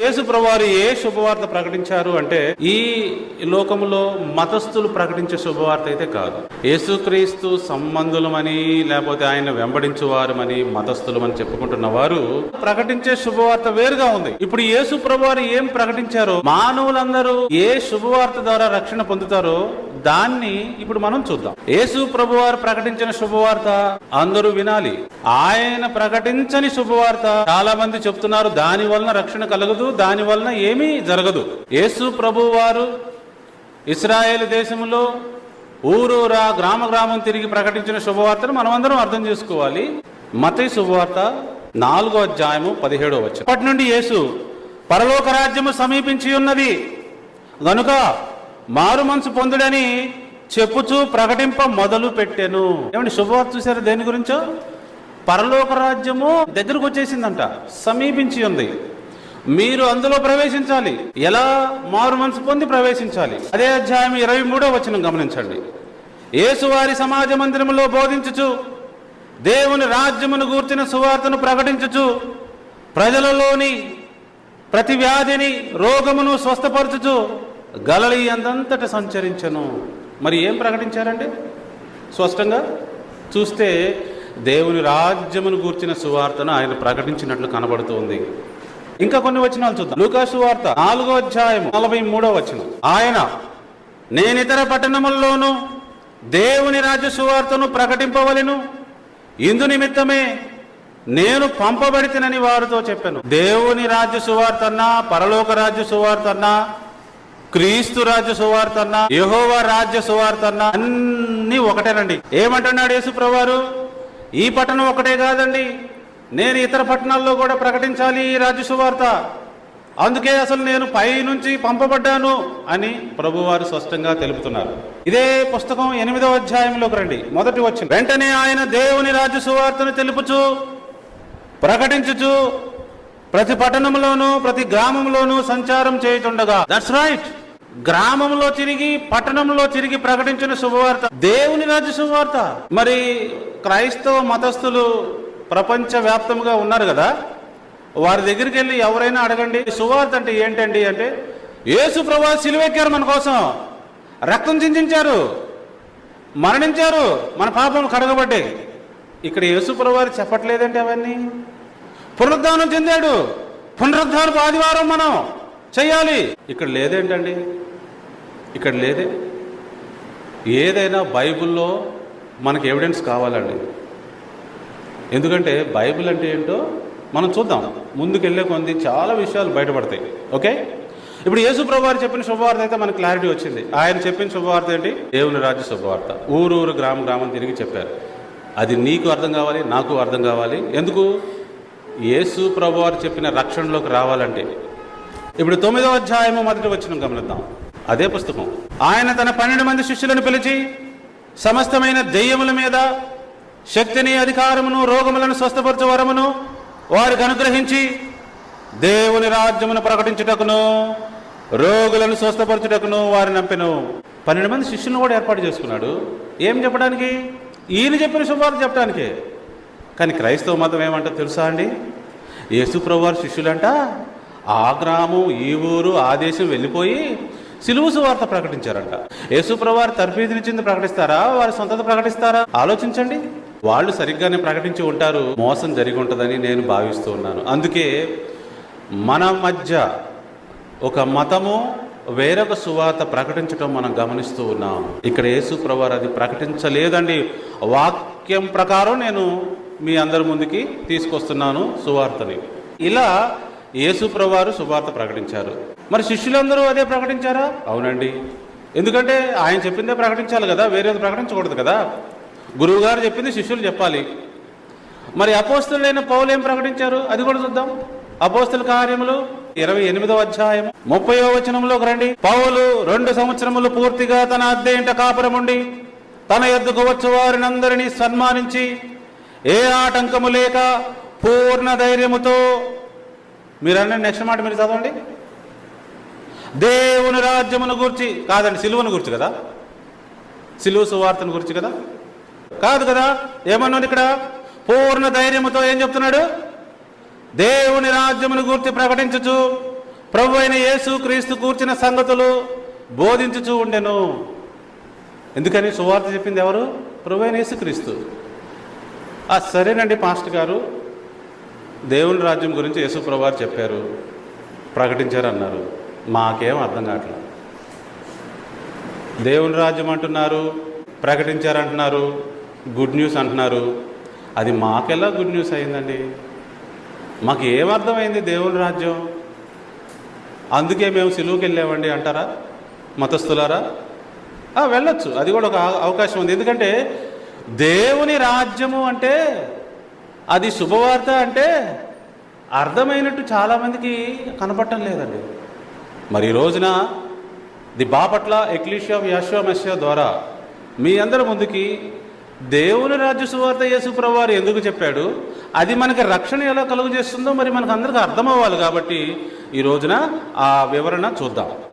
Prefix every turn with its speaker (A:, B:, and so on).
A: యేసు ప్రభువారు ఏ శుభవార్త ప్రకటించారు అంటే ఈ లోకములో మతస్థులు ప్రకటించే శుభవార్త అయితే కాదు. యేసుక్రీస్తు సంబంధులమని లేకపోతే ఆయన వెంబడించువారమని మతస్థులమని చెప్పుకుంటున్న వారు ప్రకటించే శుభవార్త వేరుగా ఉంది. ఇప్పుడు యేసు ప్రభువారు ఏం ప్రకటించారో మానవులందరూ ఏ శుభవార్త ద్వారా రక్షణ పొందుతారో దాన్ని ఇప్పుడు మనం చూద్దాం. యేసు ప్రభువారు ప్రకటించిన శుభవార్త అందరూ వినాలి. ఆయన ప్రకటించని శుభవార్త చాలా మంది చెప్తున్నారు దాని వలన రక్షణ కలగదు దాని వలన ఏమీ జరగదు. యేసు ప్రభువారు ఇస్రాయేల్ దేశంలో ఊరూరా గ్రామ గ్రామం తిరిగి ప్రకటించిన శుభవార్తను మనం అందరం అర్థం చేసుకోవాలి. మతై శుభవార్త నాలుగో అధ్యాయము పదిహేడో వచ్చి అప్పటి నుండి యేసు పరలోక రాజ్యము సమీపించి ఉన్నది. గనుక మారు మనసు పొందుడని చెప్పుచూ ప్రకటింప మొదలు పెట్టాను. ఏమండి శుభవార్త చూసారు దేని గురించో? పరలోక రాజ్యము దగ్గరకు వచ్చేసిందంట సమీపించి ఉంది. మీరు అందులో ప్రవేశించాలి. ఎలా? మారు మనసు పొంది ప్రవేశించాలి. అదే అధ్యాయం ఇరవై మూడో వచనం గమనించండి. యేసువారి సమాజ మందిరములో బోధించుచు దేవుని రాజ్యమును గూర్చిన సువార్తను ప్రకటించుచు ప్రజలలోని ప్రతి వ్యాధిని రోగమును స్వస్థపరచుచు గలలి అందంతట సంచరించను. మరి ఏం ప్రకటించారండి? స్పష్టంగా చూస్తే దేవుని రాజ్యమును గూర్చిన సువార్తను ఆయన ప్రకటించినట్లు కనబడుతోంది. ఇంకా కొన్ని వచనాలు చూద్దాం. లూకాసు సువార్త నాలుగో అధ్యాయం నలభై మూడో వచనం. ఆయన నేనితర పట్టణముల్లోనూ దేవుని రాజ్య సువార్తను ప్రకటింపవలను. ఇందు నిమిత్తమే నేను పంపబడితేనని వారితో చెప్పాను. దేవుని రాజ్య సువార్త అన్నా పరలోక రాజ్య సువార్త అన్నా క్రీస్తు రాజ్య సువార్త అన్నా యహోవా రాజ్య సువార్త అన్నా అన్ని ఒకటేనండి. ఏమంటున్నాడు యేసు ప్రభువారు? ఈ పట్టణం ఒకటే కాదండి. నేను ఇతర పట్టణాల్లో కూడా ప్రకటించాలి ఈ రాజ్య సువార్త. అందుకే అసలు నేను పై నుంచి పంపబడ్డాను అని ప్రభువారు స్పష్టంగా తెలుపుతున్నారు. ఇదే పుస్తకం ఎనిమిదవ అధ్యాయంలోకి రండి. మొదటి వచ్చిన వెంటనే ఆయన దేవుని రాజ్య సువార్తను తెలుపుచు ప్రకటించుచు ప్రతి పట్టణంలోనూ ప్రతి గ్రామంలోనూ సంచారం చేయుచుండగా. దట్స్ రైట్ గ్రామంలో తిరిగి పట్టణంలో తిరిగి ప్రకటించిన శుభవార్త. దేవుని రాజ్య శుభవార్త. మరి క్రైస్తవ మతస్థులు ప్రపంచ వ్యాప్తంగా ఉన్నారు కదా? వారి దగ్గరికి వెళ్ళి ఎవరైనా అడగండి సువార్త అంటే ఏంటండి అంటే యేసు ప్రభా సిలువెక్కారు మన కోసం. రక్తం చిందించారు. మరణించారు. మన పాపం కడగబడ్డాయి. ఇక్కడ యేసు ప్రభువారు చెప్పట్లేదంటే అవన్నీ. పునరుద్ధానం చెందాడు. పునరుద్ధానపు ఆదివారం మనం చెయ్యాలి ఇక్కడ లేదేంటండి? ఇక్కడ లేదే? ఏదైనా బైబిల్లో మనకి ఎవిడెన్స్ కావాలండి. ఎందుకంటే బైబిల్ అంటే ఏంటో మనం చూద్దాం. ముందుకెళ్ళే కొంది చాలా విషయాలు బయటపడతాయి. ఓకే? ఇప్పుడు యేసు ప్రభువారు చెప్పిన శుభవార్త అయితే మనకు క్లారిటీ వచ్చింది. ఆయన చెప్పిన శుభవార్త ఏంటి? దేవుని రాజ్య శుభవార్త. ఊరు ఊరు గ్రామ గ్రామం తిరిగి చెప్పారు. అది నీకు అర్థం కావాలి నాకు అర్థం కావాలి. ఎందుకు? యేసు ప్రభువారు చెప్పిన రక్షణలోకి రావాలంటే ఇప్పుడు తొమ్మిదవ అధ్యాయము మొదటి వచ్చిన గమనిద్దాం. అదే పుస్తకం. ఆయన తన పన్నెండు మంది శిష్యులను పిలిచి సమస్తమైన దెయ్యముల మీద శక్తిని అధికారమును రోగములను స్వస్థపరచు వరమును వారికి అనుగ్రహించి దేవుని రాజ్యమును ప్రకటించుటకును రోగులను స్వస్థపరచుటకును వారిని నంపెను. పన్నెండు మంది శిష్యులను కూడా ఏర్పాటు చేసుకున్నాడు. ఏం చెప్పడానికి? ఈయన చెప్పిన శుభార్త చెప్పడానికే. కానీ క్రైస్తవ మతం ఏమంటో తెలుసా అండి? యేసుప్రభువారి శిష్యులంట ఆ గ్రామం ఈ ఊరు ఆ దేశం వెళ్ళిపోయి సిలువు సువార్త ప్రకటించారంట. యేసు ప్రభువారు తర్ఫీదునిచ్చింది ప్రకటిస్తారా? వారి సొంతత ప్రకటిస్తారా? ఆలోచించండి. వాళ్ళు సరిగ్గానే ప్రకటించి ఉంటారు. మోసం జరిగి ఉంటుందని నేను భావిస్తూ ఉన్నాను. అందుకే మన మధ్య ఒక మతము వేరొక సువార్త ప్రకటించడం మనం గమనిస్తూ ఉన్నాం ఇక్కడ యేసు ప్రభువారు అది ప్రకటించలేదండి. వాక్యం ప్రకారం నేను మీ అందరి ముందుకి తీసుకొస్తున్నాను సువార్తని. ఇలా యేసు ప్రభువారు సువార్త ప్రకటించారు. మరి శిష్యులందరూ అదే ప్రకటించారా? అవునండి. ఎందుకంటే ఆయన చెప్పిందే ప్రకటించాలి కదా వేరేది ప్రకటించకూడదు కదా. గురువు గారు చెప్పింది శిష్యులు చెప్పాలి. మరి అపోస్తులైన పౌలు ఏం ప్రకటించారు? అది కూడా చూద్దాం. అపోస్తుల కార్యములు ఇరవై ఎనిమిదవ అధ్యాయం ముప్పైవ వచనంలోకి రండి పౌలు రెండు సంవత్సరములు పూర్తిగా తన అద్దె ఇంట కాపురముండి తన ఎద్దుకు వచ్చు వారినందరినీ సన్మానించి ఏ ఆటంకము లేక పూర్ణ ధైర్యముతో మీరన్న నెక్స్ట్ మాట మీరు చదవండి. దేవుని రాజ్యమును గురించి కాదండి సిలువను గురించి కదా? సిలువ సువార్తను గురించి కదా? కాదు కదా? ఏమన్నాడు ఇక్కడ? పూర్ణ ధైర్యముతో ఏం చెప్తున్నాడు? దేవుని రాజ్యమును గూర్చి ప్రకటించుచు ప్రభు అయిన యేసు క్రీస్తు కూర్చిన సంగతులు బోధించుచూ ఉండెను. ఎందుకని? సువార్త చెప్పింది ఎవరు? ప్రభు అయిన యేసు క్రీస్తు సరేనండి పాస్టర్ గారు. దేవుని రాజ్యం గురించి యేసుప్రభు గారు చెప్పారు. ప్రకటించారు అన్నారు మాకేం అర్థం కావట్లేదు. దేవుని రాజ్యం అంటున్నారు ప్రకటించారంటున్నారు గుడ్ న్యూస్ అంటున్నారు. అది మాకెలా గుడ్ న్యూస్ అయిందండి? మాకు ఏం అర్థమైంది దేవుని రాజ్యం? అందుకే మేము సిలువుకి వెళ్ళామండి అంటారా? మతస్థులారా? వెళ్ళొచ్చు. అది కూడా ఒక అవకాశం ఉంది. ఎందుకంటే దేవుని రాజ్యము అంటే అది శుభవార్త అంటే అర్థమైనట్టు చాలామందికి కనపడటం లేదండి. మరి ఈ రోజున ది బాపట్ల ఎక్లీషియా యాశ్వమస్య ద్వారా మీ అందరి ముందుకి దేవుని రాజ్య సువార్త యేసు ప్రభువారు ఎందుకు చెప్పాడు? అది మనకి రక్షణ ఎలా కలుగు చేస్తుందో మరి మనకు అందరికీ అర్థం అవ్వాలి కాబట్టి ఈ రోజున ఆ వివరణ చూద్దాం.